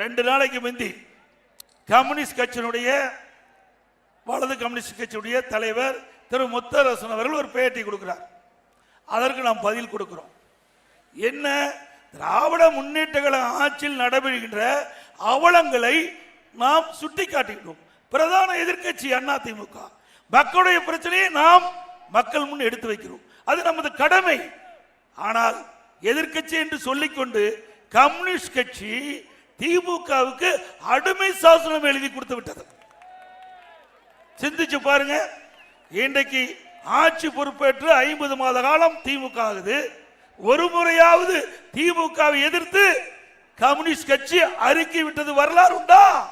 ரெண்டு நாளைக்கு முந்தி கம்யூனிஸ்ட் கட்சியினுடைய வலது கம்யூனிஸ்ட் கட்சியுடைய தலைவர் திரு முத்தரசன் அவர்கள் ஒரு பேட்டி கொடுக்கிறார். அதற்கு நாம் பதில் கொடுக்கிறோம். என்ன? திராவிட முன்னேற்றங்கள ஆட்சியில் நடைபெறுகின்ற அவலங்களை நாம் சுட்டிக்காட்டுகிறோம் பிரதான எதிர்க்கட்சி அதிமுக. மக்களுடைய பிரச்சனையை நாம் மக்கள் முன் எடுத்து வைக்கிறோம். அது நமது கடமை. ஆனால் எதிர்க்கட்சி என்று சொல்லிக்கொண்டு கம்யூனிஸ்ட் கட்சி திமுகவுக்கு அடிமை சாசனம் எழுதி கொடுத்து விட்டது. சிந்திச்சு பாருங்க. இன்றைக்கு ஆட்சி பொறுப்பேற்று ஐம்பது மாத காலம் திமுக ஆகுது. ஒரு முறையாவது திமுகவை எதிர்த்து கம்யூனிஸ்ட் கட்சி அறிக்கை விட்டது வரலாறு உண்டா?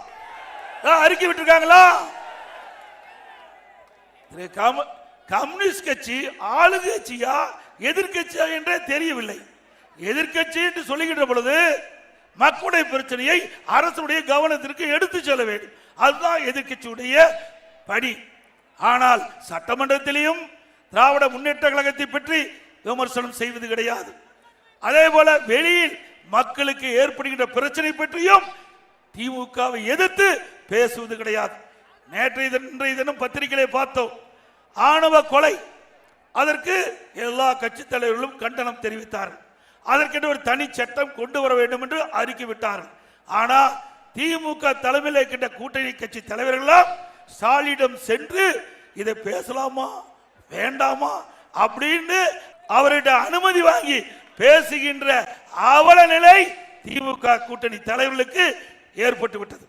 ஆ, அறிக்கை விட்டிருக்காங்களா? கம்யூனிஸ்ட் கட்சி ஆளுங்கட்சியா எதிர்கட்சியா என்றே தெரியவில்லை. எதிர்க்கட்சி என்று சொல்லுகின்ற பொழுது மக்களுடைய பிரச்சனையை அரசுடைய கவனத்திற்கு எடுத்து செல்ல வேண்டும். அதுதான் எதிர்க்கட்சியுடைய பணி. ஆனால் சட்டமன்றத்திலையும் திராவிட முன்னேற்ற கழகத்தை பற்றி விமர்சனம் செய்வது கிடையாது. அதே போல வெளியில் மக்களுக்கு ஏற்படுகின்ற பிரச்சனை பற்றியும் திமுகவை எதிர்த்து பேசுவது கிடையாது. நேற்றைய இன்றைய தினம் பத்திரிகையை பார்த்தோம். ஆணவ கொலை. அதற்கு எல்லா கட்சி தலைவர்களும் கண்டனம் தெரிவித்தார்கள். அதற்கென்று ஒரு தனி சட்டம் கொண்டு வர வேண்டும் என்று அறிக்கை விட்டார்கள். ஆனா திமுக தலைமையில் இருக்கின்ற கூட்டணி கட்சி தலைவர்களாம் ஸ்டாலினிடம் சென்று இதை பேசலாமா வேண்டாமா அப்படின்னு அவர்கிட்ட அனுமதி வாங்கி பேசுகின்ற அவல நிலை திமுக கூட்டணி தலைவர்களுக்கு ஏற்பட்டு விட்டது